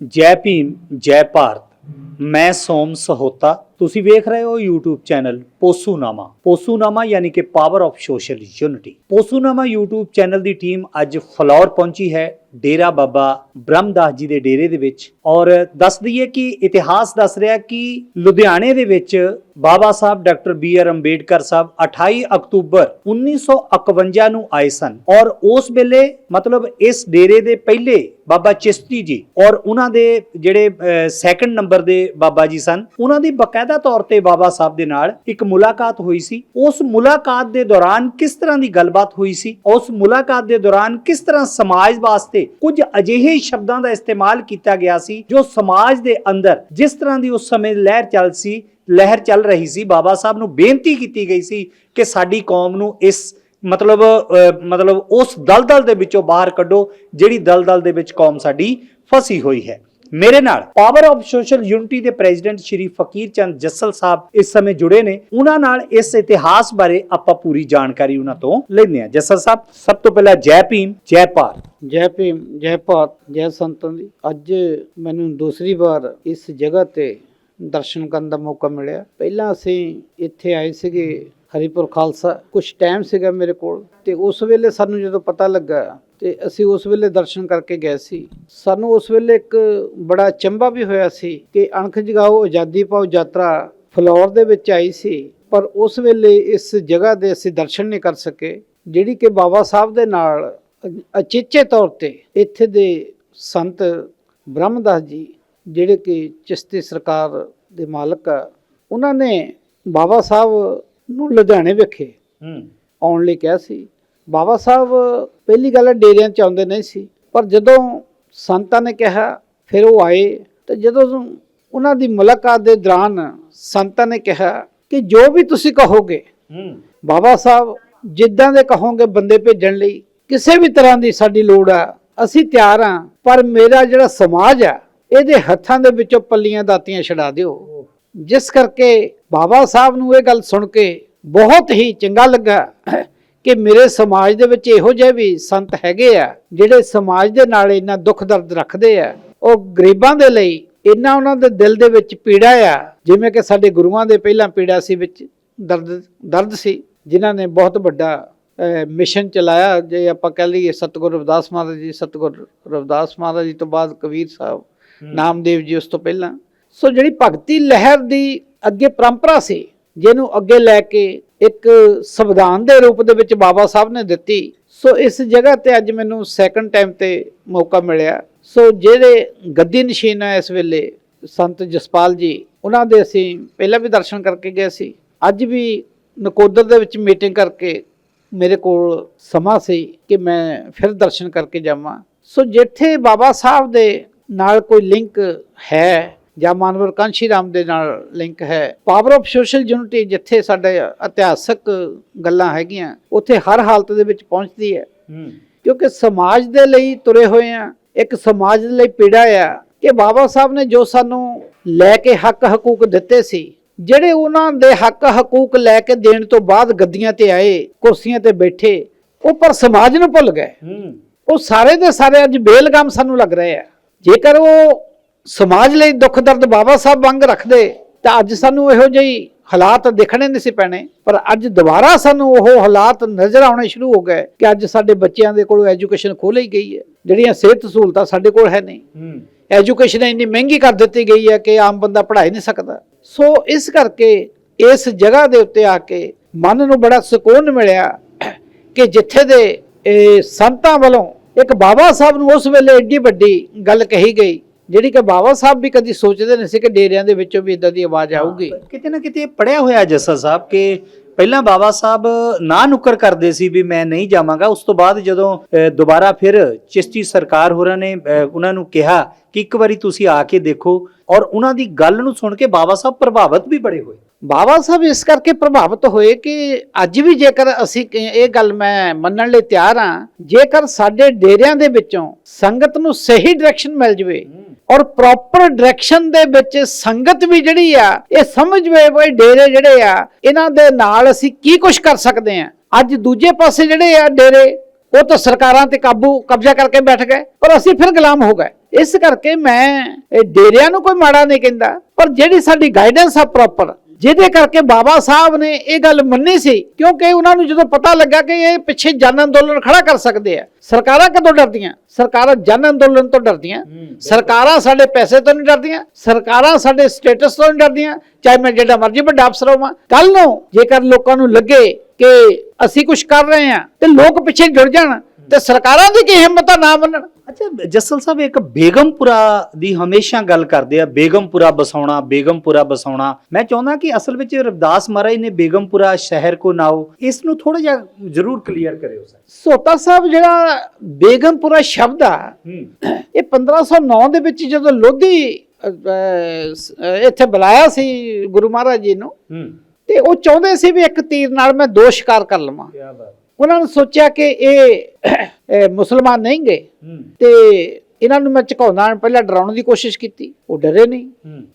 ਜੈ ਭੀਮ ਜੈ ਭਾਰਤ। ਮੈਂ ਸੋਮ ਸਹੋਤਾ। ਤੁਸੀਂ ਵੇਖ ਰਹੇ ਹੋ YouTube ਚੈਨਲ ਪੋਸੂਨਾਮਾ। ਪੋਸੂਨਾਮਾ ਯਾਨੀ ਕਿ power of social unity Posunama YouTube channel the team ਅੱਜ ਫਲੌਰ ਪਹੁੰਚੀ ਹੈ ਡੇਰਾ ਬਾਬਾ ਬ੍ਰਹਮਦਾਸ ਜੀ ਦੇ ਡੇਰੇ ਦੇ ਵਿੱਚ। ਔਰ ਦੱਸ ਦਈਏ ਕਿ ਇਤਿਹਾਸ ਦੱਸ ਰਿਹਾ ਕਿ ਲੁਧਿਆਣੇ ਦੇ ਵਿੱਚ Baba Sahib doctor B R Ambedkar Sahib 28 ਅਕਤੂਬਰ 1951 ਨੂੰ ਆਏ ਸਨ। ਔਰ ਉਸ ਵੇਲੇ ਮਤਲਬ ਇਸ ਡੇਰੇ ਦੇ ਪਹਿਲੇ ਬਾਬਾ ਚਿਸ਼ਤੀ ਜੀ ਔਰ ਉਹਨਾਂ ਦੇ ਜਿਹੜੇ ਸੈਕੰਡ ਨੰਬਰ ਦੇ ਬਾਬਾ ਜੀ ਸਨ, ਉਹਨਾਂ ਦੀ ਬਕਾਇਦਾ ਤੌਰ ਤੇ ਬਾਬਾ ਸਾਹਿਬ ਦੇ ਨਾਲ ਇੱਕ ਮੁਲਾਕਾਤ ਹੋਈ ਸੀ। ਉਸ ਮੁਲਾਕਾਤ ਦੇ ਦੌਰਾਨ ਕਿਸ ਤਰ੍ਹਾਂ ਦੀ ਗੱਲਬਾਤ ਹੋਈ ਸੀ? ਉਸ ਮੁਲਾਕਾਤ ਦੇ ਦੌਰਾਨ ਕਿਸ ਤਰ੍ਹਾਂ ਸਮਾਜ ਵਾਸਤੇ ਕੁਝ ਅਜਿਹੇ ਸ਼ਬਦਾਂ ਦਾ ਇਸਤੇਮਾਲ ਕੀਤਾ ਗਿਆ ਸੀ ਜੋ ਸਮਾਜ ਦੇ ਅੰਦਰ ਜਿਸ ਤਰ੍ਹਾਂ ਦੀ ਉਸ ਸਮੇਂ ਲਹਿਰ ਚੱਲ ਸੀ ਲਹਿਰ ਚੱਲ ਰਹੀ ਸੀ ਬਾਬਾ ਸਾਹਿਬ ਨੂੰ ਬੇਨਤੀ ਕੀਤੀ ਗਈ ਸੀ ਕਿ ਸਾਡੀ ਕੌਮ ਨੂੰ ਇਸ ਮਤਲਬ ਅਹ, ਮਤਲਬ ਉਸ ਦਲਦਲ ਦੇ ਵਿੱਚੋਂ ਬਾਹਰ ਕੱਢੋ ਜਿਹੜੀ ਦਲਦਲ ਦੇ ਵਿੱਚ ਕੌਮ ਸਾਡੀ ਫਸੀ ਹੋਈ ਹੈ। ਮੇਰੇ ਨਾਲ ਪਾਵਰ ਆਫ ਸੋਸ਼ਲ ਯੂਨਿਟੀ ਦੇ ਪ੍ਰੈਜ਼ੀਡੈਂਟ ਸ਼੍ਰੀ ਫਕੀਰ ਚੰਦ ਜੱਸਲ ਸਾਹਿਬ ਇਸ ਸਮੇਂ ਜੁੜੇ ਨੇ। ਉਹਨਾਂ ਨਾਲ ਇਸ ਇਤਿਹਾਸ ਬਾਰੇ ਆਪਾਂ ਪੂਰੀ ਜਾਣਕਾਰੀ ਉਹਨਾਂ ਤੋਂ ਲੈਂਦੇ ਹਾਂ। ਜੱਸਲ ਸਾਹਿਬ, ਸਭ ਤੋਂ ਪਹਿਲਾਂ ਜੈ ਭੀਮ, ਜੈ ਭਾਰਤ। ਜੈ ਭੀਮ, ਜੈ ਭਾਰਤ, ਜੈ ਸੰਤਾਂ ਦੀ। ਅੱਜ ਮੈਨੂੰ ਦੂਸਰੀ ਵਾਰ ਇਸ ਜਗ੍ਹਾ ਤੇ ਦਰਸ਼ਨ ਕਰਨ ਦਾ ਮੌਕਾ ਮਿਲਿਆ। ਪਹਿਲਾਂ ਅਸੀਂ ਇੱਥੇ ਆਏ ਸੀਗੇ ਹਰੀਪੁਰ ਖਾਲਸਾ। ਕੁਝ ਟਾਈਮ ਸੀਗਾ ਮੇਰੇ ਕੋਲ। ਤੇ ਉਸ ਵੇਲੇ ਸਾਨੂੰ ਜਦੋਂ ਪਤਾ ਲੱਗਾ ਤੇ ਅਸੀਂ ਉਸ ਵੇਲੇ ਦਰਸ਼ਨ ਕਰਕੇ ਗਏ ਸੀ। ਸਾਨੂੰ ਉਸ ਵੇਲੇ ਇੱਕ ਬੜਾ ਚੰਬਾ ਵੀ ਹੋਇਆ ਸੀ ਕਿ ਅਣਖ ਜਗਾਓ ਆਜ਼ਾਦੀ ਪਾਓ ਯਾਤਰਾ ਫਲੋਰ ਦੇ ਵਿੱਚ ਆਈ ਸੀ। ਪਰ ਉਸ ਵੇਲੇ ਇਸ ਜਗ੍ਹਾ ਦੇ ਅਸੀਂ ਦਰਸ਼ਨ ਨਹੀਂ ਕਰ ਸਕੇ ਜਿਹੜੀ ਕਿ ਬਾਬਾ ਸਾਹਿਬ ਦੇ ਨਾਲ ਅਚੇਚੇ ਤੌਰ ਤੇ ਇੱਥੇ ਦੇ ਸੰਤ ਬ੍ਰਹਮਦਾਸ ਜੀ ਜਿਹੜੇ ਕਿ ਚਿਸ਼ਤੀ ਸਰਕਾਰ ਦੇ ਮਾਲਕ ਆ ਉਹਨਾਂ ਨੇ ਬਾਬਾ ਸਾਹਿਬ ਨੂੰ ਲੁਧਿਆਣੇ ਵਿਖੇ। ਹੂੰ। ਆਉਣ ਲਈ ਕਿਹਾ ਸੀ। ਬਾਬਾ ਸਾਹਿਬ ਪਹਿਲੀ ਗੱਲ ਡੇਰਿਆਂ ਚ ਆਉਂਦੇ ਨਹੀਂ ਸੀ ਪਰ ਜਦੋਂ ਸੰਤਾਂ ਨੇ ਕਿਹਾ ਫਿਰ ਉਹ ਆਏ। ਤੇ ਜਦੋਂ ਉਹਨਾਂ ਦੀ ਮੁਲਾਕਾਤ ਦੇ ਦੌਰਾਨ ਸੰਤਾਂ ਨੇ ਕਿਹਾ ਕਿ ਜੋ ਵੀ ਤੁਸੀਂ ਕਹੋਗੇ ਬਾਬਾ ਸਾਹਿਬ ਜਿੱਦਾਂ ਦੇ ਕਹੋਗੇ ਬੰਦੇ ਭੇਜਣ ਲਈ ਕਿਸੇ ਵੀ ਤਰ੍ਹਾਂ ਦੀ ਸਾਡੀ ਲੋੜ ਆ ਅਸੀਂ ਤਿਆਰ ਆ ਪਰ ਮੇਰਾ ਜਿਹੜਾ ਸਮਾਜ ਆ ਇਹਦੇ ਹੱਥਾਂ ਦੇ ਵਿੱਚੋਂ ਪੱਲੀਆਂ ਦਾਤੀਆਂ ਛਡਾ ਦਿਓ। ਜਿਸ ਕਰਕੇ ਬਾਬਾ ਸਾਹਿਬ ਨੂੰ ਇਹ ਗੱਲ ਸੁਣ ਕੇ ਬਹੁਤ ਹੀ ਚੰਗਾ ਲੱਗਾ। ਕਿ ਮੇਰੇ ਸਮਾਜ ਦੇ ਵਿੱਚ ਇਹੋ ਜਿਹੇ ਵੀ ਸੰਤ ਹੈਗੇ ਆ ਜਿਹੜੇ ਸਮਾਜ ਦੇ ਨਾਲ ਇੰਨਾ ਦੁੱਖ ਦਰਦ ਰੱਖਦੇ ਆ। ਉਹ ਗਰੀਬਾਂ ਦੇ ਲਈ ਇੰਨਾ ਉਹਨਾਂ ਦੇ ਦਿਲ ਦੇ ਵਿੱਚ ਪੀੜਾ ਆ ਜਿਵੇਂ ਕਿ ਸਾਡੇ ਗੁਰੂਆਂ ਦੇ ਪਹਿਲਾਂ ਪੀੜਾ ਸੀ ਵਿੱਚ ਦਰਦ ਦਰਦ ਸੀ ਜਿਨ੍ਹਾਂ ਨੇ ਬਹੁਤ ਵੱਡਾ ਮਿਸ਼ਨ ਚਲਾਇਆ। ਜੇ ਆਪਾਂ ਕਹਿ ਲਈਏ ਸਤਿਗੁਰੂ ਰਵਿਦਾਸ ਮਹਾਰਾਜ ਜੀ ਸਤਿਗੁਰੂ ਰਵਿਦਾਸ ਮਹਾਰਾਜ ਜੀ ਤੋਂ ਬਾਅਦ ਕਬੀਰ ਸਾਹਿਬ ਨਾਮਦੇਵ ਜੀ ਉਸ ਤੋਂ ਪਹਿਲਾਂ। ਸੋ ਜਿਹੜੀ ਭਗਤੀ ਲਹਿਰ ਦੀ ਅੱਗੇ ਪਰੰਪਰਾ ਸੀ ਜਿਹਨੂੰ ਅੱਗੇ ਲੈ ਕੇ ਇੱਕ ਸੰਵਿਧਾਨ ਦੇ ਰੂਪ ਦੇ ਵਿੱਚ ਬਾਬਾ ਸਾਹਿਬ ਨੇ ਦਿੱਤੀ। ਸੋ ਇਸ ਜਗ੍ਹਾ ਤੇ ਅੱਜ ਮੈਨੂੰ ਸੈਕੰਡ ਟਾਈਮ ਤੇ ਮੌਕਾ ਮਿਲਿਆ। ਸੋ ਜਿਹੜੇ ਗੱਦੀ ਨਸ਼ੀਨ ਹੈ ਇਸ ਵੇਲੇ, ਸੰਤ ਜਸਪਾਲ ਜੀ, ਉਹਨਾਂ ਦੇ ਅਸੀਂ ਪਹਿਲਾਂ ਵੀ ਦਰਸ਼ਨ ਕਰਕੇ ਗਏ ਸੀ। ਅੱਜ ਵੀ ਨਕੋਦਰ ਦੇ ਵਿੱਚ ਮੀਟਿੰਗ ਕਰਕੇ ਮੇਰੇ ਕੋਲ ਸਮਾਂ ਸੀ ਕਿ ਮੈਂ ਫਿਰ ਦਰਸ਼ਨ ਕਰਕੇ ਜਾਵਾਂ। ਸੋ ਜਿੱਥੇ ਬਾਬਾ ਸਾਹਿਬ ਦੇ ਨਾਲ ਕੋਈ ਲਿੰਕ ਹੈ? ਜਾਂ ਮਾਨਵਰ ਕਾਂਸ਼ੀ ਰਾਮ ਦੇ ਨਾਲ ਲਿੰਕ ਹੈ। ਪਾਵਰ ਆਫ ਸੋਸ਼ਲ ਯੂਨਿਟੀ ਜਿੱਥੇ ਸਾਡੇ ਇਤਿਹਾਸਕ ਗੱਲਾਂ ਹੈਗੀਆਂ ਉੱਥੇ ਹਰ ਹਾਲਤ ਦੇ ਵਿੱਚ ਪਹੁੰਚਦੀ ਹੈ। ਕਿਉਂਕਿ ਸਮਾਜ ਦੇ ਲਈ ਤੁਰੇ ਹੋਏ ਆ ਇੱਕ ਸਮਾਜ ਦੇ ਲਈ ਪੀੜਾ ਆ ਕਿ ਬਾਬਾ ਸਾਹਿਬ ਨੇ ਜੋ ਸਾਨੂੰ ਲੈ ਕੇ ਹੱਕ ਹਕੂਕ ਦਿੱਤੇ ਸੀ ਜਿਹੜੇ ਉਹਨਾਂ ਦੇ ਹੱਕ ਹਕੂਕ ਲੈ ਕੇ ਦੇਣ ਤੋਂ ਬਾਅਦ ਗੱਦੀਆਂ ਤੇ ਆਏ ਕੁਰਸੀਆਂ ਤੇ ਬੈਠੇ ਉਹ ਪਰ ਸਮਾਜ ਨੂੰ ਭੁੱਲ ਗਏ। ਉਹ ਸਾਰੇ ਦੇ ਸਾਰੇ ਅੱਜ ਬੇਲਗਮ ਸਾਨੂੰ ਲੱਗ ਰਹੇ ਆ। ਜੇਕਰ ਉਹ ਸਮਾਜ ਲਈ ਦੁੱਖ ਦਰਦ ਬਾਬਾ ਸਾਹਿਬ ਵਾਂਗ ਰੱਖਦੇ ਤਾਂ ਅੱਜ ਸਾਨੂੰ ਇਹੋ ਜਿਹੀ ਹਾਲਾਤ ਦੇਖਣੇ ਨਹੀਂ ਸੀ ਪੈਣੇ। ਪਰ ਅੱਜ ਦੁਬਾਰਾ ਸਾਨੂੰ ਉਹ ਹਾਲਾਤ ਨਜ਼ਰ ਆਉਣੇ ਸ਼ੁਰੂ ਹੋ ਗਏ ਕਿ ਅੱਜ ਸਾਡੇ ਬੱਚਿਆਂ ਦੇ ਕੋਲ ਐਜੂਕੇਸ਼ਨ ਖੋਹ ਲਈ ਗਈ ਹੈ। ਜਿਹੜੀਆਂ ਸਿਹਤ ਸਹੂਲਤਾਂ ਸਾਡੇ ਕੋਲ ਹੈ ਨਹੀਂ। ਐਜੂਕੇਸ਼ਨ ਇੰਨੀ ਮਹਿੰਗੀ ਕਰ ਦਿੱਤੀ ਗਈ ਹੈ ਕਿ ਆਮ ਬੰਦਾ ਪੜ੍ਹਾ ਹੀ ਨਹੀਂ ਸਕਦਾ। ਸੋ ਇਸ ਕਰਕੇ ਇਸ ਜਗ੍ਹਾ ਦੇ ਉੱਤੇ ਆ ਕੇ ਮਨ ਨੂੰ ਬੜਾ ਸਕੂਨ ਮਿਲਿਆ ਕਿ ਜਿੱਥੇ ਦੇ ਸੰਤਾਂ ਵੱਲੋਂ ਇੱਕ ਬਾਬਾ ਸਾਹਿਬ ਨੂੰ ਉਸ ਵੇਲੇ ਏਡੀ ਵੱਡੀ ਗੱਲ ਕਹੀ ਗਈ ਜਿਹੜੀ ਕਿ ਬਾਬਾ ਸਾਹਿਬ ਵੀ ਕਦੀ ਸੋਚਦੇ ਨਹੀਂ ਸੀ ਕਿ ਡੇਰਿਆਂ ਦੇ ਵਿੱਚੋਂ ਵੀ ਇਦਾਂ ਦੀ ਆਵਾਜ਼ ਆਊਗੀ। ਕਿਤੇ ਨਾ ਕਿਤੇ ਪੜਿਆ ਹੋਇਆ ਜੱਸਾ ਸਾਹਿਬ ਕਿ ਪਹਿਲਾਂ ਬਾਬਾ ਸਾਹਿਬ ਨਾ ਨੁੱਕਰ ਕਰਦੇ ਸੀ ਵੀ ਮੈਂ ਨਹੀਂ ਜਾਵਾਂਗਾ। ਉਸ ਤੋਂ ਬਾਅਦ ਜਦੋਂ ਦੁਬਾਰਾ ਫਿਰ ਚਿਸ਼ਤੀ ਸਰਕਾਰ ਹੋਰਾਂ ਨੇ ਉਹਨਾਂ ਨੂੰ ਕਿਹਾ ਕਿ ਇੱਕ ਵਾਰੀ ਤੁਸੀਂ ਆ ਕੇ ਦੇਖੋ ਔਰ ਉਹਨਾਂ ਦੀ ਗੱਲ ਨੂੰ ਸੁਣ ਕੇ ਬਾਬਾ ਸਾਹਿਬ ਪ੍ਰਭਾਵਿਤ ਵੀ ਬੜੇ ਹੋਏ। ਬਾਬਾ ਸਾਹਿਬ ਇਸ ਕਰਕੇ ਪ੍ਰਭਾਵਿਤ ਹੋਏ ਕਿ ਅੱਜ ਵੀ ਜੇਕਰ ਅਸੀਂ ਇਹ ਗੱਲ ਮੈਂ ਮੰਨਣ ਲਈ ਤਿਆਰ ਹਾਂ ਜੇਕਰ ਸਾਡੇ ਡੇਰਿਆਂ ਦੇ ਵਿੱਚੋਂ ਸੰਗਤ ਨੂੰ ਸਹੀ ਡਾਇਰੈਕਸ਼ਨ ਮਿਲ ਜਵੇ ਔਰ ਪ੍ਰੋਪਰ ਡਾਇਰੈਕਸ਼ਨ ਦੇ ਵਿੱਚ ਸੰਗਤ ਵੀ ਜਿਹੜੀ ਆ, ਇਹ ਸਮਝਵੇ ਬਈ ਡੇਰੇ ਜਿਹੜੇ ਆ, ਇਹਨਾਂ ਦੇ ਨਾਲ ਅਸੀਂ ਕੀ ਕੁਝ ਕਰ ਸਕਦੇ ਆ ਅੱਜ ਦੂਜੇ ਪਾਸੇ ਜਿਹੜੇ ਆ ਡੇਰੇ, ਉਹ ਤਾਂ ਸਰਕਾਰਾਂ ਤੇ ਕਾਬੂ, ਕਬਜ਼ਾ ਕਰਕੇ ਬੈਠ ਗਏ, ਪਰ ਅਸੀਂ ਫਿਰ ਗੁਲਾਮ ਹੋ ਗਏ। ਇਸ ਕਰਕੇ ਮੈਂ ਇਹ ਡੇਰਿਆਂ ਨੂੰ ਕੋਈ ਮਾੜਾ ਨਹੀਂ ਕਹਿੰਦਾ, ਪਰ ਜਿਹੜੀ ਸਾਡੀ ਗਾਈਡੈਂਸ ਆ ਪ੍ਰੋਪਰ ਜਿਹਦੇ ਕਰਕੇ ਬਾਬਾ ਸਾਹਿਬ ਨੇ ਇਹ ਗੱਲ ਮੰਨੀ ਸੀ ਕਿਉਂਕਿ ਉਹਨਾਂ ਨੂੰ ਜਦੋਂ ਪਤਾ ਲੱਗਾ ਕਿ ਇਹ ਪਿੱਛੇ ਜਨ ਅੰਦੋਲਨ ਖੜਾ ਕਰ ਸਕਦੇ ਆ ਸਰਕਾਰਾਂ ਕਦੋਂ ਡਰਦੀਆਂ? ਸਰਕਾਰਾਂ ਜਨ ਅੰਦੋਲਨ ਤੋਂ ਡਰਦੀਆਂ ਸਰਕਾਰਾਂ ਸਾਡੇ ਪੈਸੇ ਤੋਂ ਨਹੀਂ ਡਰਦੀਆਂ ਸਰਕਾਰਾਂ ਸਾਡੇ ਸਟੇਟਸ ਤੋਂ ਨਹੀਂ ਡਰਦੀਆਂ ਚਾਹੇ ਮੈਂ ਜਿਹੜਾ ਮਰਜ਼ੀ ਵੱਡਾ ਅਫਸਰ ਹੋਵਾਂ। ਕੱਲ ਨੂੰ ਜੇਕਰ ਲੋਕਾਂ ਨੂੰ ਲੱਗੇ ਕਿ ਅਸੀਂ ਕੁਝ ਕਰ ਰਹੇ ਹਾਂ ਤੇ ਲੋਕ ਪਿੱਛੇ ਜੁੜ ਜਾਣ ਤੇ ਸਰਕਾਰਾਂ ਦੀ ਕੀ ਹਿੰਮਤ ਆ ਨਾ ਮੰਨਣ? ਅੱਛਾ ਜੱਸਲ ਸਾਹਿਬ ਇੱਕ ਬੇਗਮਪੁਰਾ ਦੀ ਹਮੇਸ਼ਾ ਗੱਲ ਕਰਦੇ ਆ ਬੇਗਮਪੁਰਾ ਬਸਾਉਣਾ ਬੇਗਮਪੁਰਾ ਬਸਾਉਣਾ। ਮੈਂ ਚਾਹੁੰਦਾ ਕਿ ਅਸਲ ਵਿੱਚ ਰਵਿਦਾਸ ਮਹਾਰਾਜ ਨੇ ਬੇਗਮਪੁਰਾ ਸ਼ਹਿਰ ਕੋ ਨਾਓ ਇਸ ਨੂੰ ਥੋੜਾ ਜਿਹਾ ਜ਼ਰੂਰ ਕਲੀਅਰ ਕਰਿਓ ਸਰ। ਸੋਤਾ ਸਾਹਿਬ ਜਿਹੜਾ ਬੇਗਮਪੁਰਾ ਸ਼ਬਦ ਆ ਇਹ 1509 ਦੇ ਵਿੱਚ ਜਦੋਂ ਲੋਧੀ ਇੱਥੇ ਬੁਲਾਇਆ ਸੀ ਗੁਰੂ ਮਹਾਰਾਜ ਜੀ ਨੂੰ ਤੇ ਉਹ ਚਾਹੁੰਦੇ ਸੀ ਵੀ ਇੱਕ ਤੀਰ ਨਾਲ ਮੈਂ ਦੋ ਸ਼ਿਕਾਰ ਕਰ ਲਵਾਂ। ਕੀ ਬਾਤ। ਉਹਨਾਂ ਨੇ ਸੋਚਿਆ ਕਿ ਇਹ ਮੁਸਲਮਾਨ ਨਹੀਂ ਗਏ। ਤੇ ਇਹਨਾਂ ਨੂੰ ਮੈਂ ਝਕਾਉਣਾ ਪਹਿਲਾਂ ਡਰਾਉਣ ਦੀ ਕੋਸ਼ਿਸ਼ ਕੀਤੀ ਉਹ ਡਰੇ ਨਹੀਂ।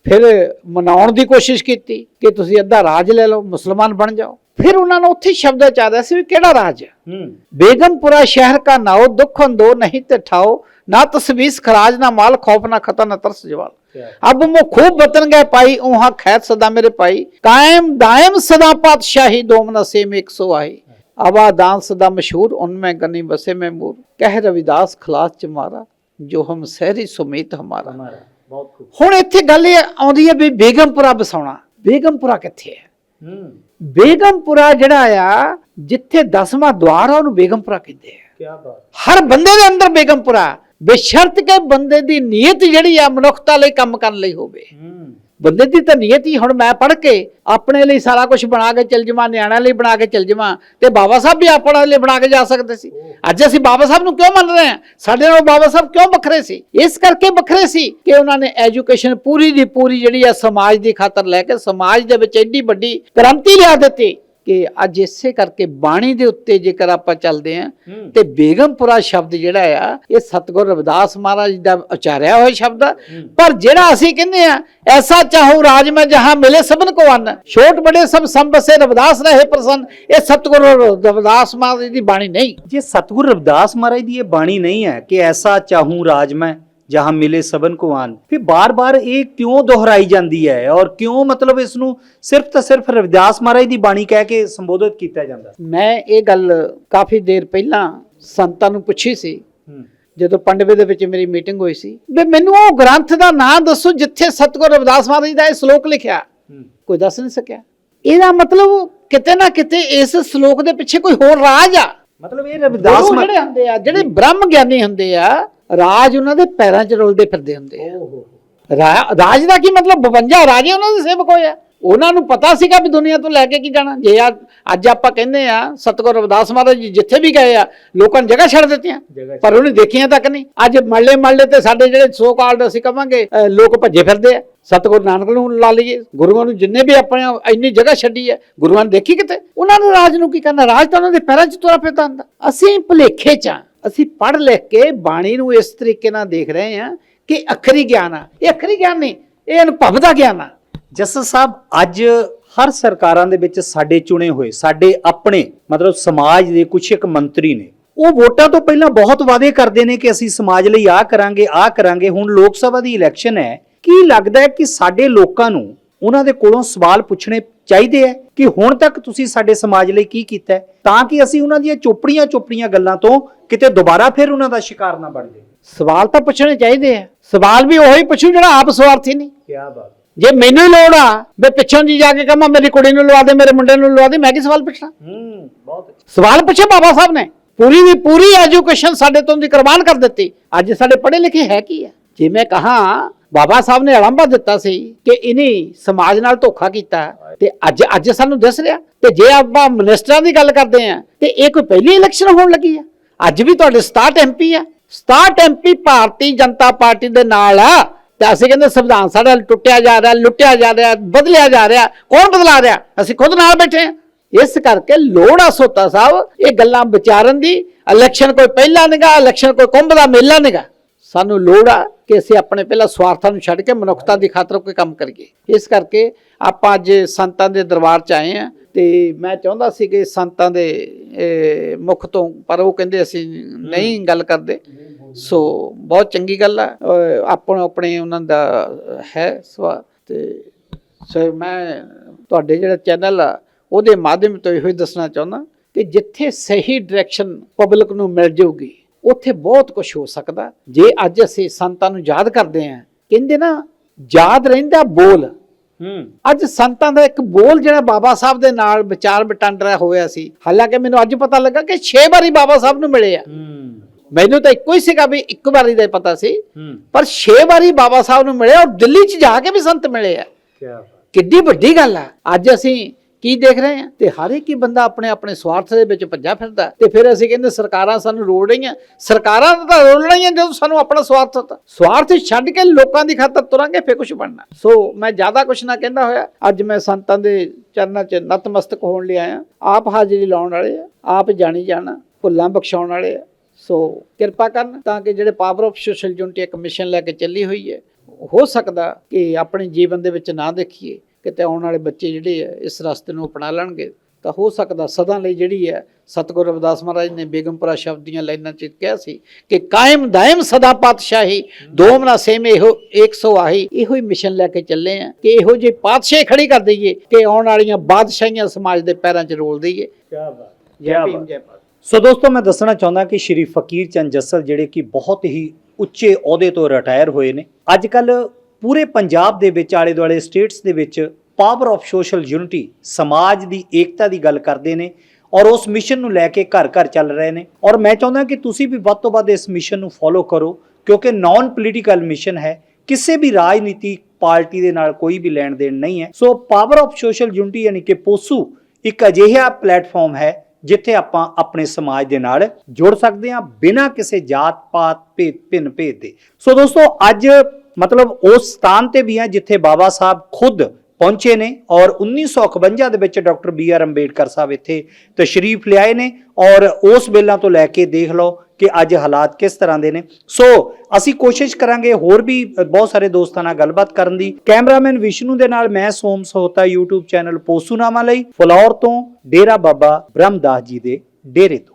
ਫਿਰ ਮਨਾਉਣ ਦੀ ਕੋਸ਼ਿਸ਼ ਕੀਤੀ ਕਿ ਤੁਸੀਂ ਅੱਧਾ ਰਾਜ ਲੈ ਲਓ ਮੁਸਲਮਾਨ ਬਣ ਜਾਓ। ਫਿਰ ਉਹਨਾਂ ਨੂੰ ਉੱਥੇ ਸ਼ਬਦ ਚਾਹਦਾ ਸੀ ਵੀ ਕਿਹੜਾ ਰਾਜ ਹੈ? ਬੇਗਮਪੁਰਾ ਸ਼ਹਿਰ ਦਾ ਨਾਉ ਦੁੱਖਨ ਦੋ ਨਹੀਂ ਤੇ ਠਾਓ। ਨਾ ਤਸਵੀਸ ਖਰਾਜ ਨਾ ਮਾਲ ਖੌਫ ਨਾ ਖਤਾ ਨਾ ਤਰਸ ਜਵਾਲ। ਅਬ ਮੋ ਖੂਬ ਬਤਨ ਗਏ ਪਾਈ ਉਹਾਂ ਖੈਰ ਸਦਾ ਮੇਰੇ ਪਾਈ। ਕਾਇਮ ਦਾਇਮ ਸਦਾ ਪਾਤਸ਼ਾਹੀ ਦੋਮਨਾ ਸੇਮ 100 ਆਈ। सो आई आवा दान सदा मशहूर उनमें गनी बसे में मूर कह रविदास खलास च मारा जो हम सहरी सुमीत हमारा ਹਮਾਰਾ ਬਹੁਤ ਖੂਬ ਹੁਣ ਇੱਥੇ ਗੱਲ ਇਹ ਆਉਂਦੀ ਹੈ ਵੀ ਬੇਗਮਪੁਰਾ ਬਸਾਉਣਾ ਬੇਗਮਪੁਰਾ ਕਿੱਥੇ ਹੈ ਹੂੰ ਬੇਗਮਪੁਰਾ ਜਿਹੜਾ ਆ ਜਿੱਥੇ ਦਸਵਾਂ ਦਵਾਰ ਆ ਉਹਨੂੰ ਬੇਗਮਪੁਰਾ ਕਹਿੰਦੇ ਆ ਕੀ ਬਾਤ ਹਰ ਬੰਦੇ ਦੇ ਅੰਦਰ ਬੇਗਮਪੁਰਾ ਬੇਸ਼ਰਤ ਕਿ ਬੰਦੇ ਦੀ ਨੀਅਤ ਜਿਹੜੀ ਆ ਮਨੁੱਖਤਾ ਲਈ ਕੰਮ ਕਰਨ ਲਈ ਹੋਵੇ ਹੂੰ ਬੰਦੇ ਦੀ ਤਾਂ ਨੀਅਤ ਹੀ ਹੁਣ ਮੈਂ ਪੜ੍ਹ ਕੇ ਆਪਣੇ ਲਈ ਸਾਰਾ ਕੁਝ ਬਣਾ ਕੇ ਚੱਲ ਜਾਵਾਂ ਨਿਆਣਿਆਂ ਲਈ ਬਣਾ ਕੇ ਚੱਲ ਜਾਵਾਂ ਤੇ ਬਾਬਾ ਸਾਹਿਬ ਵੀ ਆਪਣੇ ਲਈ ਬਣਾ ਕੇ ਜਾ ਸਕਦੇ ਸੀ। ਅੱਜ ਅਸੀਂ ਬਾਬਾ ਸਾਹਿਬ ਨੂੰ ਕਿਉਂ ਮੰਨ ਰਹੇ ਹਾਂ? ਸਾਡੇ ਨਾਲ ਬਾਬਾ ਸਾਹਿਬ ਕਿਉਂ ਵੱਖਰੇ ਸੀ? ਇਸ ਕਰਕੇ ਵੱਖਰੇ ਸੀ ਕਿ ਉਹਨਾਂ ਨੇ ਐਜੂਕੇਸ਼ਨ ਪੂਰੀ ਦੀ ਪੂਰੀ ਜਿਹੜੀ ਆ ਸਮਾਜ ਦੀ ਖਾਤਰ ਲੈ ਕੇ ਸਮਾਜ ਦੇ ਵਿੱਚ ਐਡੀ ਵੱਡੀ ਕ੍ਰਾਂਤੀ ਲਿਆ ਦਿੱਤੀ। ਕਿ ਅੱਜ ਇਸੇ ਕਰਕੇ ਬਾਣੀ ਦੇ ਉੱਤੇ ਜੇਕਰ ਆਪਾਂ ਚੱਲਦੇ ਆਂ ਤੇ ਬੇਗਮਪੁਰਾ ਸ਼ਬਦ ਜਿਹੜਾ ਆ ਇਹ ਸਤਗੁਰ ਰਵਿਦਾਸ ਮਹਾਰਾਜ ਦਾ ਉਚਾਰਿਆ ਹੋਇਆ ਸ਼ਬਦ ਆ। ਪਰ ਜਿਹੜਾ ਅਸੀਂ ਕਹਿੰਦੇ ਆ ਐਸਾ ਚਾਹੂ ਰਾਜ ਮੈਂ ਜਹਾਂ ਮਿਲੇ ਸਭਨ ਕੋ ਅੰਨ। ਛੋਟ ਬੜੇ ਸਭ ਸੰਬਸੇ ਰਵਿਦਾਸ ਰਹੇ ਪ੍ਰਸੰਨ। ਇਹ ਸਤਗੁਰ ਰਵਿਦਾਸ ਮਹਾਰਾਜ ਦੀ ਬਾਣੀ ਨਹੀਂ। ਜੇ ਸਤਗੁਰ ਰਵਿਦਾਸ ਮਹਾਰਾਜ ਦੀ ਇਹ ਬਾਣੀ ਨਹੀਂ ਹੈ ਕਿ ਐਸਾ ਚਾਹੂੰ ਰਾਜ ਮੈਂ ਜਹਾਂ ਮਿਲੇ ਸਬਨ ਕੋ ਆਨ। ਫਿਰ ਬਾਰ-ਬਾਰ ਇਹ ਕਿਉਂ ਦੁਹਰਾਈ ਜਾਂਦੀ ਹੈ ਔਰ ਕਿਉਂ ਮਤਲਬ ਇਸ ਨੂੰ ਸਿਰਫ ਤਾਂ ਸਿਰਫ ਰਵਿਦਾਸ ਮਹਾਰਾਜ ਦੀ ਬਾਣੀ ਕਹਿ ਕੇ ਸੰਬੋਧਿਤ ਕੀਤਾ ਜਾਂਦਾ? ਮੈਂ ਇਹ ਗੱਲ ਕਾਫੀ ਦੇਰ ਪਹਿਲਾਂ ਸੰਤਾਂ ਨੂੰ ਪੁੱਛੀ ਸੀ। ਜਦੋਂ ਪੰਡਵੇ ਦੇ ਵਿੱਚ ਮੇਰੀ ਮੀਟਿੰਗ ਹੋਈ ਸੀ। ਵੀ ਮੈਨੂੰ ਉਹ ਗ੍ਰੰਥ ਦਾ ਨਾਮ ਦੱਸੋ ਜਿੱਥੇ ਸਤਗੁਰ ਰਵਿਦਾਸ ਮਹਾਰਾਜ ਦਾ ਇਹ ਸ਼ਲੋਕ ਲਿਖਿਆ। ਕੋਈ ਦੱਸ ਨਹੀਂ ਸਕਿਆ। ਇਹਦਾ ਮਤਲਬ ਕਿਤੇ ਨਾ ਕਿਤੇ ਇਸ ਸ਼ਲੋਕ ਦੇ ਪਿੱਛੇ ਕੋਈ ਹੋਰ ਰਾਜ ਆ। ਮਤਲਬ ਇਹ ਰਵਿਦਾਸ ਜਿਹੜੇ ਹੁੰਦੇ ਆ ਜਿਹੜੇ ਬ੍ਰਹਮ ਗਿਆਨੀ ਹੁੰਦੇ ਆ ਰਾਜ ਉਹਨਾਂ ਦੇ ਪੈਰਾਂ 'ਚ ਰੁਲਦੇ ਫਿਰਦੇ ਹੁੰਦੇ ਆ। ਓਹੋ। ਰਾਜ ਦਾ ਕੀ ਮਤਲਬ? 52 ਰਾਜੇ ਉਹਨਾਂ ਦੇ ਸੇਵਕ ਹੋਏ ਆ। ਉਹਨਾਂ ਨੂੰ ਪਤਾ ਸੀਗਾ ਵੀ ਦੁਨੀਆ ਤੋਂ ਲੈ ਕੇ ਕੀ ਜਾਣਾ। ਜੇ ਆ ਅੱਜ ਆਪਾਂ ਕਹਿੰਦੇ ਆ ਸਤਗੁਰ ਰਵਿਦਾਸ ਮਹਾਰਾਜ ਜੀ ਜਿੱਥੇ ਵੀ ਗਏ ਆ ਲੋਕਾਂ ਨੇ ਜਗ੍ਹਾ ਛੱਡ ਦਿੱਤੀਆਂ। ਪਰ ਉਹਨੇ ਦੇਖੀਆਂ ਤੱਕ ਨਹੀਂ। ਅੱਜ ਮੱਲੇ ਮੱਲੇ ਤੇ ਸਾਡੇ ਜਿਹੜੇ ਸੋ ਕਾਲਡ ਅਸੀਂ ਕਵਾਂਗੇ ਲੋਕ ਭੱਜੇ ਫਿਰਦੇ ਆ। ਸਤਗੁਰ ਨਾਨਕ ਨੂੰ ਲਾ ਲਈਏ। ਗੁਰੂਆਂ ਨੂੰ ਜਿੰਨੇ ਵੀ ਆਪਣੇ ਇੰਨੀ ਜਗ੍ਹਾ ਛੱਡੀ ਹੈ ਗੁਰੂਆਂ ਨੇ ਦੇਖੀ ਕਿਤੇ? ਉਹਨਾਂ ਨੇ ਰਾਜ ਨੂੰ ਕੀ ਕਰਨਾ? ਰਾਜ ਤਾਂ ਉਹਨਾਂ ਦੇ ਪੈਰਾਂ 'ਚ ਤੁਰਾ ਫਿਰਦਾ ਹੁੰਦਾ। ਅਸੀਂ ਭੁਲੇਖੇ 'ਚ ਆ। ਅਸੀਂ ਪੜ੍ਹ ਲਿਖ ਕੇ ਬਾਣੀ ਨੂੰ ਇਸ ਤਰੀਕੇ ਨਾਲ ਦੇਖ ਰਹੇ ਹਾਂ ਕਿ ਅਖਰੀ ਗਿਆਨ ਆ। ਇਹ ਅਖਰੀ ਗਿਆਨ ਨਹੀਂ, ਇਹ ਅਨੁਭਵ ਦਾ ਗਿਆਨ ਆ। ਜਸਲ ਸਾਹਿਬ, ਅੱਜ ਹਰ ਸਰਕਾਰਾਂ ਦੇ ਵਿੱਚ ਸਾਡੇ ਚੁਣੇ ਹੋਏ, ਸਾਡੇ ਆਪਣੇ, ਮਤਲਬ ਸਮਾਜ ਦੇ ਕੁਝ ਇੱਕ ਮੰਤਰੀ ਨੇ, ਉਹ ਵੋਟਾਂ ਤੋਂ ਪਹਿਲਾਂ ਬਹੁਤ ਵਾਅਦੇ ਕਰਦੇ ਨੇ ਕਿ ਅਸੀਂ ਸਮਾਜ ਲਈ ਆਹ ਕਰਾਂਗੇ ਆਹ ਕਰਾਂਗੇ। ਹੁਣ ਲੋਕ ਸਭਾ ਦੀ ਇਲੈਕਸ਼ਨ ਹੈ। ਕੀ ਲੱਗਦਾ ਹੈ ਕਿ ਸਾਡੇ ਲੋਕਾਂ ਨੂੰ ਉਹਨਾਂ ਦੇ ਕੋਲੋਂ ਸਵਾਲ ਪੁੱਛਣੇ ਚਾਹੀਦੇ ਹੈ ਕਿ ਹੁਣ ਤੱਕ ਤੁਸੀਂ ਸਾਡੇ ਸਮਾਜ ਲਈ ਕੀ ਕੀਤਾ ਤਾਂ ਕਿ ਅਸੀਂ ਉਹਨਾਂ ਦੀਆਂ ਚੋਪੜੀਆਂ ਚੋਪੜੀਆਂ ਗੱਲਾਂ ਤੋਂ ਕਿਤੇ ਦੁਬਾਰਾ ਫਿਰ ਉਹਨਾਂ ਦਾ ਸ਼ਿਕਾਰ ਨਾ ਬਣ ਜਾਈਏ। ਸਵਾਲ ਤਾਂ ਪੁੱਛਣੇ ਚਾਹੀਦੇ ਆ ਸਵਾਲ ਵੀ ਉਹੀ ਪੁੱਛੂ ਜਿਹੜਾ ਆਪ ਸਵਾਰਥੀ ਨਹੀਂ। ਕੀ ਬਾਤ। ਜੇ ਮੈਨੂੰ ਲੋੜ ਆ ਵੀ ਪਿੱਛੋਂ ਜੀ ਜਾ ਕੇ ਕਹਾਂ ਮੇਰੀ ਕੁੜੀ ਨੂੰ ਲਵਾ ਦੇ ਮੇਰੇ ਮੁੰਡੇ ਨੂੰ ਲਵਾ ਦੇ ਮੈਂ ਕੀ ਸਵਾਲ ਪੁੱਛਣਾ? ਹੂੰ ਬਹੁਤ ਅੱਛਾ। ਸਵਾਲ ਪੁੱਛੇ ਬਾਬਾ ਸਾਹਿਬ ਨੇ। ਪੂਰੀ ਦੀ ਪੂਰੀ ਐਜੂਕੇਸ਼ਨ ਸਾਡੇ ਤੋਂ ਦੀ ਕੁਰਬਾਨ ਕਰ ਦਿੱਤੀ। ਅੱਜ ਸਾਡੇ ਪੜ੍ਹੇ ਲਿਖੇ ਹੈ ਕੀ ਹੈ ਜੇ ਮੈਂ ਕਹਾ ਬਾਬਾ ਸਾਹਿਬ ਨੇ ਅਲੰਬਾ ਦਿੱਤਾ ਸੀ ਕਿ ਇਨੀ ਸਮਾਜ ਨਾਲ ਧੋਖਾ ਕੀਤਾ ਤੇ ਅੱਜ ਅੱਜ ਸਾਨੂੰ ਦਿਸ ਰਿਹਾ। ਤੇ ਜੇ ਆਪਾਂ ਮਿਨਿਸਟਰਾਂ ਦੀ ਗੱਲ ਕਰਦੇ ਆ ਤੇ ਇਹ ਕੋਈ ਪਹਿਲੀ ਇਲੈਕਸ਼ਨ ਹੋਣ ਲੱਗੀ ਆ। ਅੱਜ ਵੀ ਤੁਹਾਡੇ 67 ਐਮਪੀ ਆ। 67 ਐਮਪੀ ਭਾਰਤੀ ਜਨਤਾ ਪਾਰਟੀ ਦੇ ਨਾਲ ਆ। ਤੇ ਅਸੀਂ ਕਹਿੰਦੇ ਸੰਵਿਧਾਨ ਸਾਡਾ ਟੁੱਟਿਆ ਜਾ ਰਿਹਾ ਲੁੱਟਿਆ ਜਾ ਰਿਹਾ ਬਦਲਿਆ ਜਾ ਰਿਹਾ। ਕੌਣ ਬਦਲਾ ਰਿਹਾ? ਅਸੀਂ ਖੁਦ ਨਾਲ ਬੈਠੇ ਆ ਇਸ ਕਰਕੇ ਲੋੜ ਆ ਸੋਤਾ ਸਾਹਿਬ ਇਹ ਗੱਲਾਂ ਵਿਚਾਰਨ ਦੀ। ਇਲੈਕਸ਼ਨ ਕੋਈ ਪਹਿਲਾ ਨਿਗਾ ਇਲੈਕਸ਼ਨ ਕੋਈ ਕੁੰਭ ਦਾ ਮੇਲਾ ਨਿਗਾ ਸਾਨੂੰ ਲੋੜ ਆ ਕਿ ਅਸੀਂ ਆਪਣੇ ਪਹਿਲਾਂ ਸਵਾਰਥਾਂ ਨੂੰ ਛੱਡ ਕੇ ਮਨੁੱਖਤਾ ਦੀ ਖਾਤਰ ਕੋਈ ਕੰਮ ਕਰੀਏ। ਇਸ ਕਰਕੇ ਆਪਾਂ ਅੱਜ ਸੰਤਾਂ ਦੇ ਦਰਬਾਰ ਚ ਆਏ ਆ ਤੇ ਮੈਂ ਚਾਹੁੰਦਾ ਸੀ ਕਿ ਸੰਤਾਂ ਦੇ ਮੁਖ ਤੋਂ ਪਰ ਉਹ ਕਹਿੰਦੇ ਅਸੀਂ ਨਹੀਂ ਗੱਲ ਕਰਦੇ। ਸੋ ਬਹੁਤ ਚੰਗੀ ਗੱਲ ਹੈ ਆਪੋ ਆਪਣੇ ਉਹਨਾਂ ਦਾ ਹੈ ਸਵਾ ਤੇ ਸੋ ਮੈਂ ਤੁਹਾਡੇ ਜਿਹੜਾ ਚੈਨਲ ਆ ਉਹਦੇ ਮਾਧਿਅਮ ਤੋਂ ਇਹੋ ਹੀ ਦੱਸਣਾ ਚਾਹੁੰਦਾ ਕਿ ਜਿੱਥੇ ਸਹੀ ਡਾਇਰੈਕਸ਼ਨ ਪਬਲਿਕ ਨੂੰ ਮਿਲ ਜਾਊਗੀ ਉੱਥੇ ਬਹੁਤ ਕੁਝ ਹੋ ਸਕਦਾ। ਜੇ ਅੱਜ ਅਸੀਂ ਸੰਤਾਂ ਨੂੰ ਯਾਦ ਕਰਦੇ ਹਾਂ ਕਹਿੰਦੇ ਨਾ ਯਾਦ ਰਹਿੰਦਾ ਬੋਲ। ਹੂੰ। ਅੱਜ ਸੰਤਾਂ ਦਾ ਇੱਕ ਬੋਲ ਜਿਹੜਾ ਬਾਬਾ ਸਾਹਿਬ ਦੇ ਨਾਲ ਵਿਚਾਰ ਵਟਾਂਦਰਾ ਹੋਇਆ ਸੀ। ਹਾਲਾਂਕਿ ਮੈਨੂੰ ਅੱਜ ਪਤਾ ਲੱਗਾ ਕਿ 6 ਵਾਰੀ ਬਾਬਾ ਸਾਹਿਬ ਨੂੰ ਮਿਲੇ ਆ। ਮੈਨੂੰ ਤਾਂ ਇੱਕੋ ਹੀ ਸੀਗਾ ਵੀ ਇੱਕ ਵਾਰੀ ਦਾ ਪਤਾ ਸੀ। ਪਰ 6 ਵਾਰੀ ਬਾਬਾ ਸਾਹਿਬ ਨੂੰ ਮਿਲੇ ਔਰ ਦਿੱਲੀ 'ਚ ਜਾ ਕੇ ਵੀ ਸੰਤ ਮਿਲੇ ਆ। ਕਿੱਡੀ ਵੱਡੀ ਗੱਲ ਆ। ਅੱਜ ਅਸੀਂ ਕੀ ਦੇਖ ਰਹੇ ਹਾਂ ਤੇ ਹਰ ਇੱਕ ਹੀ ਬੰਦਾ ਆਪਣੇ ਆਪਣੇ ਸਵਾਰਥ ਦੇ ਵਿੱਚ ਭੱਜਾ ਫਿਰਦਾ ਤੇ ਫਿਰ ਅਸੀਂ ਕਹਿੰਦੇ ਸਰਕਾਰਾਂ ਸਾਨੂੰ ਰੋੜ ਰਹੀਆਂ। ਸਰਕਾਰਾਂ ਤਾਂ ਰੋੜ ਰਹੀਆਂ ਜਦੋਂ ਸਾਨੂੰ ਆਪਣਾ ਸਵਾਰਥ ਹੁੰਦਾ ਸਵਾਰਥ ਛੱਡ ਕੇ ਲੋਕਾਂ ਦੀ ਖਾਤਰ ਤੁਰਾਂਗੇ, ਫੇਰ ਕੁਝ ਬਣਨਾ। ਸੋ ਮੈਂ ਜ਼ਿਆਦਾ ਕੁਝ ਨਾ ਕਹਿੰਦਾ ਹੋਇਆ। ਅੱਜ ਮੈਂ ਸੰਤਾਂ ਦੇ ਚਰਨਾਂ 'ਚ ਨਤਮਸਤਕ ਹੋਣ ਲਈ ਆਇਆ। ਆਪ ਹਾਜ਼ਰੀ ਲਾਉਣ ਵਾਲੇ ਆ। ਆਪ ਜਾਣੀ ਜਾਣਾ। ਭੁੱਲਾਂ ਬਖਸ਼ਾਉਣ ਵਾਲੇ ਆ। ਸੋ ਕਿਰਪਾ ਕਰਨ ਤਾਂ ਕਿ ਜਿਹੜੇ ਪਾਵਰ ਆਫ ਸੋਸ਼ਲ ਯੂਨਿਟੀ ਇੱਕ ਮਿਸ਼ਨ ਲੈ ਕੇ ਚੱਲੀ ਹੋਈ ਹੈ, ਹੋ ਸਕਦਾ ਕਿ ਆਪਣੇ ਜੀਵਨ ਦੇ ਵਿੱਚ ਨਾ ਦੇਖੀਏ। ਕਿਤੇ ਆਉਣ ਵਾਲੇ ਬੱਚੇ ਜਿਹੜੇ ਆ ਇਸ ਰਸਤੇ ਨੂੰ ਅਪਣਾ ਲੈਣਗੇ ਤਾਂ ਹੋ ਸਕਦਾ ਸਦਾ ਲਈ ਜਿਹੜੀ ਹੈ ਸਤਿਗੁਰੂ ਰਵਿਦਾਸ ਮਹਾਰਾਜ ਨੇ ਬੇਗਮਪੁਰਾ ਸ਼ਬਦ ਦੀਆਂ ਲਾਈਨਾਂ 'ਚ ਕਿਹਾ ਸੀ ਕਿ ਕਾਇਮ ਦਾਇਮ ਸਦਾ ਪਾਤਸ਼ਾਹੀ ਦੋਮਨਾ ਸੇਮ ਇਹੋ 100 ਆਹੀ। ਇਹੋ ਹੀ ਮਿਸ਼ਨ ਲੈ ਕੇ ਚੱਲੇ ਆ ਕਿ ਇਹੋ ਜਿਹੇ ਪਾਤਸ਼ਾਹ ਖੜੀ ਕਰ ਦਈਏ ਕਿ ਆਉਣ ਵਾਲੀਆਂ ਬਾਦਸ਼ਾਹੀਆਂ ਸਮਾਜ ਦੇ ਪੈਰਾਂ 'ਚ ਰੋਲ ਦਈਏ। ਕੀ ਬਾਤ ਜੈ ਭੀਮ ਜੈ ਸੋ ਦੋਸਤੋ ਮੈਂ ਦੱਸਣਾ ਚਾਹੁੰਦਾ ਕਿ ਸ਼੍ਰੀ ਫਕੀਰ ਚੰਦ ਜੱਸਲ ਜਿਹੜੇ ਕਿ ਬਹੁਤ ਹੀ ਉੱਚੇ ਅਹੁਦੇ ਤੋਂ ਰਿਟਾਇਰ ਹੋਏ ਨੇ ਅੱਜ ਕੱਲ ਪੂਰੇ ਪੰਜਾਬ ਦੇ ਵਿੱਚ ਆਲੇ ਦੁਆਲੇ ਸਟੇਟਸ ਦੇ ਵਿੱਚ ਪਾਵਰ ਆਫ ਸੋਸ਼ਲ ਯੂਨਿਟੀ ਸਮਾਜ ਦੀ ਏਕਤਾ ਦੀ ਗੱਲ ਕਰਦੇ ਨੇ ਔਰ ਉਸ ਮਿਸ਼ਨ ਨੂੰ ਲੈ ਕੇ ਘਰ ਘਰ ਚੱਲ ਰਹੇ ਨੇ। ਔਰ ਮੈਂ ਚਾਹੁੰਦਾ ਕਿ ਤੁਸੀਂ ਵੀ ਵੱਧ ਤੋਂ ਵੱਧ ਇਸ ਮਿਸ਼ਨ ਨੂੰ ਫੋਲੋ ਕਰੋ, ਕਿਉਂਕਿ ਨਾਨ ਪੋਲੀਟੀਕਲ ਮਿਸ਼ਨ ਹੈ, ਕਿਸੇ ਵੀ ਰਾਜਨੀਤੀ ਪਾਰਟੀ ਦੇ ਨਾਲ ਕੋਈ ਵੀ ਲੈਣ ਦੇਣ ਨਹੀਂ ਹੈ। So power of social unity ਯਾਨੀ ਕਿ ਪੋਸੂ ਇੱਕ ਅਜਿਹਾ ਪਲੇਟਫਾਰਮ ਹੈ ਜਿੱਥੇ ਆਪਾਂ ਆਪਣੇ ਸਮਾਜ ਦੇ ਨਾਲ ਜੁੜ ਸਕਦੇ ਹਾਂ ਬਿਨਾਂ ਕਿਸੇ ਜਾਤ ਪਾਤ ਭੇਦ ਭਿੰਨ ਭੇਦ ਦੇ। ਸੋ ਦੋਸਤੋ, ਅੱਜ ਮਤਲਬ ਉਸ ਸਥਾਨ ਤੇ ਵੀ ਆ ਜਿੱਥੇ ਬਾਬਾ ਸਾਹਿਬ ਖੁਦ ਪਹੁੰਚੇ ਨੇ ਔਰ 1951 ਦੇ ਵਿੱਚ doctor B R Ambedkar Sahib ਇੱਥੇ ਤਸ਼ਰੀਫ ਲਿਆਏ ਨੇ ਔਰ ਉਸ ਵੇਲਾ ਤੋਂ ਲੈ ਕੇ ਦੇਖ ਲਓ ਕਿ ਅੱਜ ਹਾਲਾਤ ਕਿਸ ਤਰ੍ਹਾਂ ਦੇ ਨੇ। ਸੋ ਅਸੀਂ ਕੋਸ਼ਿਸ਼ ਕਰਾਂਗੇ ਹੋਰ ਵੀ ਬਹੁਤ ਸਾਰੇ ਦੋਸਤਾਂ ਨਾਲ ਗੱਲਬਾਤ ਕਰਨ ਦੀ। ਕੈਮਰਾਮੈਨ ਵਿਸ਼ਨੂੰ ਦੇ ਨਾਲ ਮੈਂ ਸੋਮ ਸੋਹਤਾ YouTube ਚੈਨਲ ਪੋਸੂਨਾਮਾ ਲਈ, ਫਲੌਰ ਤੋਂ ਡੇਰਾ ਬਾਬਾ ਬ੍ਰਹਮਦਾਸ ਜੀ ਦੇ ਡੇਰੇ ਤੋਂ।